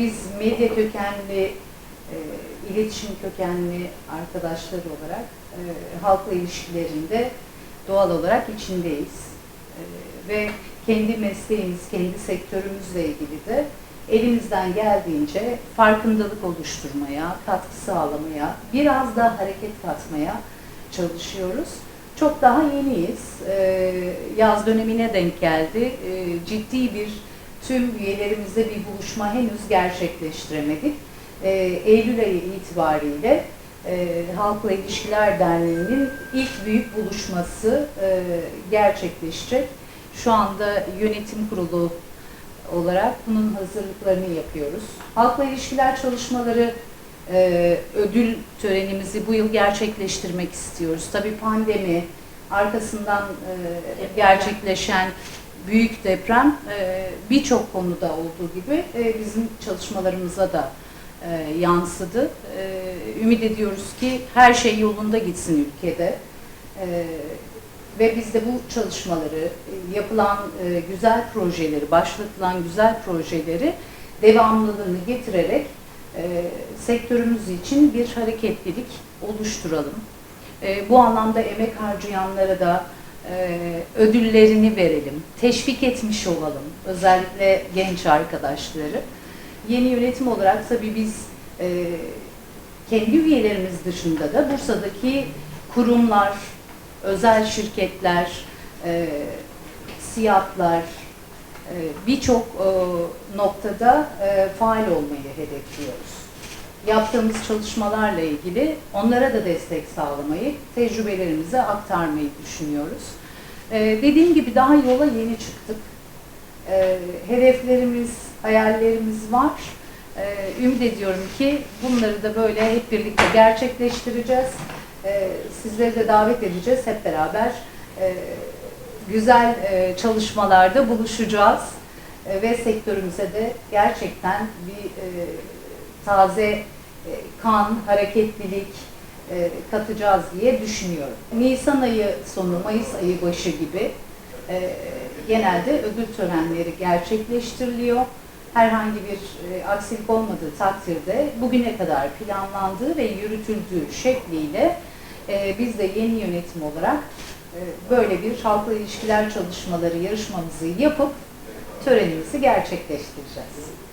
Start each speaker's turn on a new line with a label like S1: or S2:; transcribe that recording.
S1: biz medya kökenli, e, iletişim kökenli arkadaşlar olarak e, halkla ilişkilerinde doğal olarak içindeyiz. E, ve kendi mesleğimiz, kendi sektörümüzle ilgili de elimizden geldiğince farkındalık oluşturmaya, katkı sağlamaya, biraz daha hareket katmaya çalışıyoruz. Çok daha yeniyiz. Ee, yaz dönemine denk geldi. Ee, ciddi bir tüm üyelerimizle bir buluşma henüz gerçekleştiremedik. Ee, Eylül ayı itibariyle e, Halkla İlişkiler Derneği'nin ilk büyük buluşması e, gerçekleşecek. Şu anda yönetim kurulu olarak bunun hazırlıklarını yapıyoruz. Halkla ilişkiler çalışmaları e, ödül törenimizi bu yıl gerçekleştirmek istiyoruz. Tabii pandemi, arkasından e, gerçekleşen büyük deprem e, birçok konuda olduğu gibi e, bizim çalışmalarımıza da e, yansıdı. Ümit ediyoruz ki her şey yolunda gitsin ülkede. Ve biz de bu çalışmaları, yapılan güzel projeleri, başlatılan güzel projeleri devamlılığını getirerek sektörümüz için bir hareketlilik oluşturalım. Bu anlamda emek harcayanlara da e, ödüllerini verelim, teşvik etmiş olalım, özellikle genç arkadaşları. Yeni yönetim olarak tabii biz e, kendi üyelerimiz dışında da Bursa'daki kurumlar, özel şirketler, e, e, birçok noktada e, faal olmayı hedefliyoruz. Yaptığımız çalışmalarla ilgili onlara da destek sağlamayı, tecrübelerimizi aktarmayı düşünüyoruz. E, dediğim gibi daha yola yeni çıktık. E, hedeflerimiz, hayallerimiz var. E, ümit ediyorum ki bunları da böyle hep birlikte gerçekleştireceğiz. E, sizleri de davet edeceğiz hep beraber. E, güzel e, çalışmalarda buluşacağız E, ve sektörümüze de gerçekten bir e, taze kan, hareketlilik e, katacağız diye düşünüyorum. Nisan ayı sonu, Mayıs ayı başı gibi e, genelde ödül törenleri gerçekleştiriliyor. Herhangi bir e, aksilik olmadığı takdirde bugüne kadar planlandığı ve yürütüldüğü şekliyle e, biz de yeni yönetim olarak e, böyle bir halkla ilişkiler çalışmaları yarışmamızı yapıp törenimizi gerçekleştireceğiz.